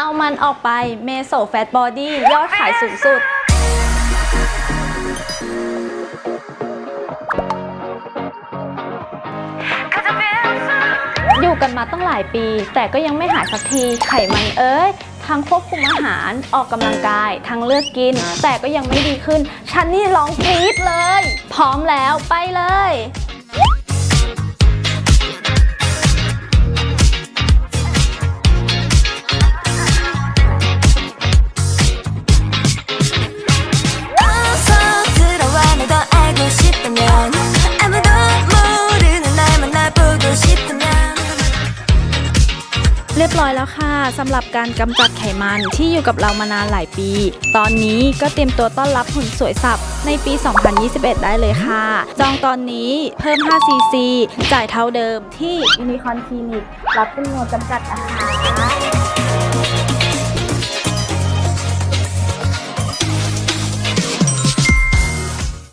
เอามันออกไปเมโซแฟตบอดี้ยอดขายสูงสุด อยู่กันมาตั้งหลายปี แต่ก็ยังไม่หายสักทีไขมันเอ้ยทั้งควบคุมอาหารออกกำลังกาย ทั้งเลือกกิน แต่ก็ยังไม่ดีขึ้น ฉันนี่ร้องกรี๊ดเลย พร้อมแล้วไปเลย เรียบร้อยแล้วค่ะสำหรับการกำจัดไขมันที่อยู่กับเรามานานหลายปี ตอนนี้ก็เตรียมตัวต้อนรับหุ่นสวยสับในปี 2021 ได้เลยค่ะ จองตอนนี้เพิ่ม 5cc จ่ายเท่าเดิมที่ยูนิคอนคลินิกรับจำนวนจำกัดนะคะ